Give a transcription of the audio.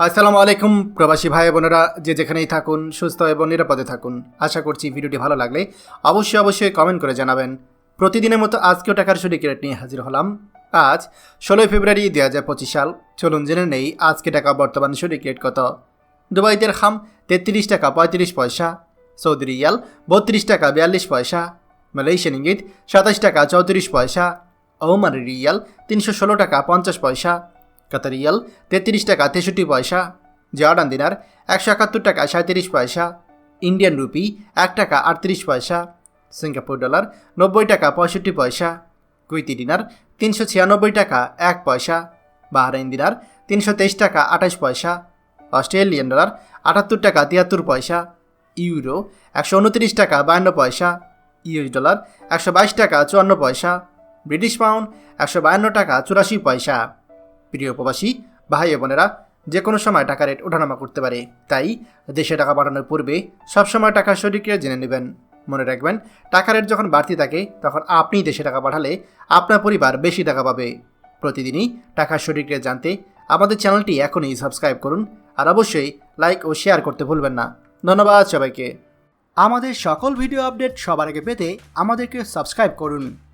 আসসালামু আলাইকুম, প্রবাসী ভাই বোনেরা। যে যেখানেই থাকুন, সুস্থ এবং নিরাপদে থাকুন। আশা করছি ভিডিওটি ভালো লাগলে অবশ্যই অবশ্যই কমেন্ট করে জানাবেন। প্রতিদিনের মতো আজকেও টাকার সঠিক রেট নিয়ে হাজির হলাম। আজ ষোলোই ফেব্রুয়ারি দুই হাজার পঁচিশ সাল। চলুন জেনে নেই আজকে টাকা বর্তমান সঠিক রেট কত। দুবাইতের খাম তেত্রিশ টাকা পঁয়ত্রিশ পয়সা, সৌদি রিয়াল বত্রিশ টাকা বিয়াল্লিশ পয়সা, মালয়েশিয়ান ইঙ্গিত সাতাশ টাকা চৌত্রিশ পয়সা, ওমান রিয়াল তিনশো ষোলো টাকা পঞ্চাশ পয়সা কাতার রিয়াল তেত্রিশ টাকা তেষট্টি পয়সা। জর্ডান দিনার একশো একাত্তর টাকা সাঁত্রিশ পয়সা। ইন্ডিয়ান রুপি এক টাকা আটত্রিশ পয়সা। সিঙ্গাপুর ডলার নব্বই টাকা পঁয়ষট্টি পয়সা। কুইতি দিনার তিনশো ছিয়ানব্বই টাকা এক পয়সা। বাহরাইন দিনার তিনশো তেইশ টাকা আঠাশ পয়সা। অস্ট্রেলিয়ান ডলার আটাত্তর টাকা তিয়াত্তর পয়সা। ইউরো একশো উনত্রিশ টাকা বায়ান্ন পয়সা। ইউএস ডলার একশো বাইশ টাকা চুয়ান্ন পয়সা। ব্রিটিশ পাউন্ড একশো বায়ান্ন টাকা চুরাশি পয়সা। প্রিয় প্রবাসী, ভাই বোনেরা, যে কোনো সময় টাকা রেট ওঠানামা করতে পারে। তাই দেশে টাকা পাঠানোর পূর্বে সবসময় টাকার রেট জেনে নেবেন। মনে রাখবেন, টাকা রেট যখন বাড়তি থাকে, তখন আপনি দেশে টাকা পাঠালে আপনার পরিবার বেশি টাকা পাবে। প্রতিদিনই টাকার রেট জানতে আমাদের চ্যানেলটি এখনই সাবস্ক্রাইব করুন আর অবশ্যই লাইক ও শেয়ার করতে ভুলবেন না। ধন্যবাদ সবাইকে। আমাদের সকল ভিডিও আপডেট সবার আগে পেতে আমাদেরকে সাবস্ক্রাইব করুন।